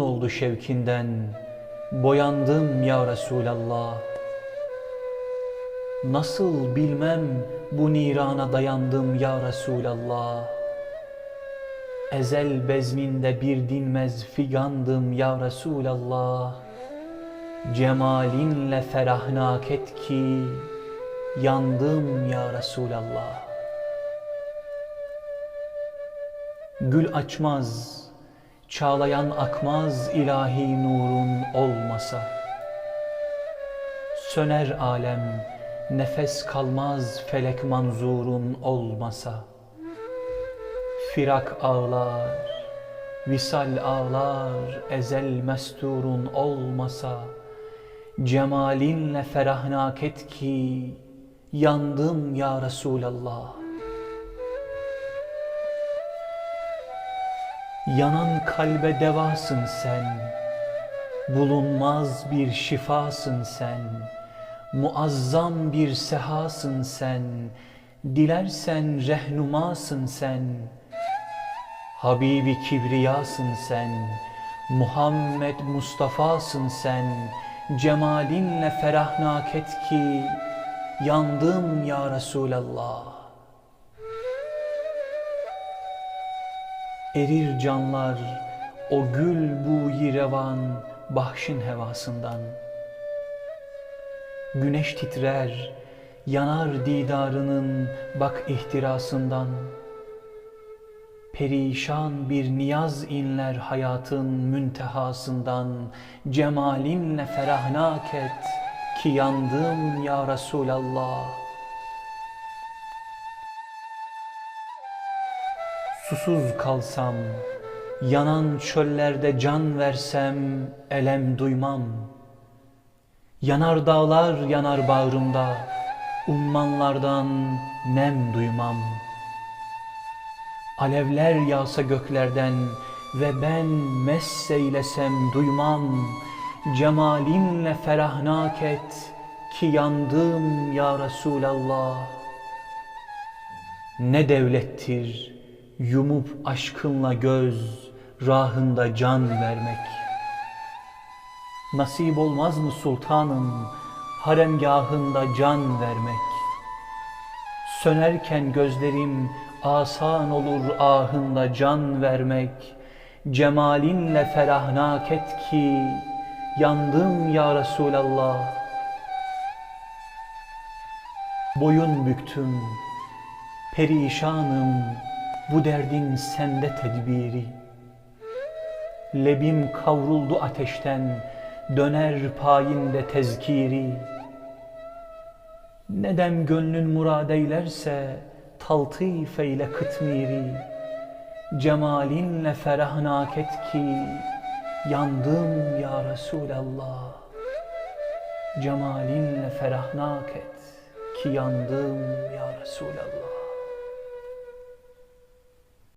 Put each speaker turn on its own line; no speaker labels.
oldu şevkinden, boyandım ya Resulallah. Nasıl bilmem bu nirana dayandım ya Resulallah. Ezel bezminde bir dinmez figandım ya Resulallah. Cemalinle ferahnak et ki yandım ya Resulallah. Gül açmaz, çağlayan akmaz ilahi nurun olmasa. Söner alem, nefes kalmaz felek manzurun olmasa. Firak ağlar, visal ağlar, ezel mesturun olmasa. Cemalinle ferahnak et ki yandım ya Resulallah. Yanan kalbe devasın sen, bulunmaz bir şifasın sen, muazzam bir sehasın sen, dilersen rehnumasın sen, Habibi kibriyasın sen, Muhammed Mustafa'sın sen, cemalinle ferahnak et ki, yandım ya Resulallah. Erir canlar o gül bu revan bahşin hevasından. Güneş titrer, yanar didarının bak ihtirasından. Perişan bir niyaz inler hayatın müntehasından. Cemalinle ferahnak et ki yandım ya Resulallah. Susuz kalsam, yanan çöllerde can versem elem duymam. Yanar dağlar yanar bağrımda, ummanlardan nem duymam. Alevler yağsa göklerden ve ben messeylesem duymam. Cemalinle ferahnak et ki yandım ya Resulallah. Ne devlettir yumup aşkınla göz, rahında can vermek. Nasip olmaz mı sultanım, haremgahında can vermek? Sönerken gözlerim asan olur ahında can vermek. Cemalinle ferahnak et ki yandım ya Resulallah. Boyun büktüm, perişanım, bu derdin sende tedbiri. Lebim kavruldu ateşten, döner payinde tezkiri. Nedem gönlün murad eylerse, taltif eyle kıtmiri. Cemalinle ferahnak et ki, yandım ya Resulallah. Cemalinle ferahnak et ki yandım ya Resulallah.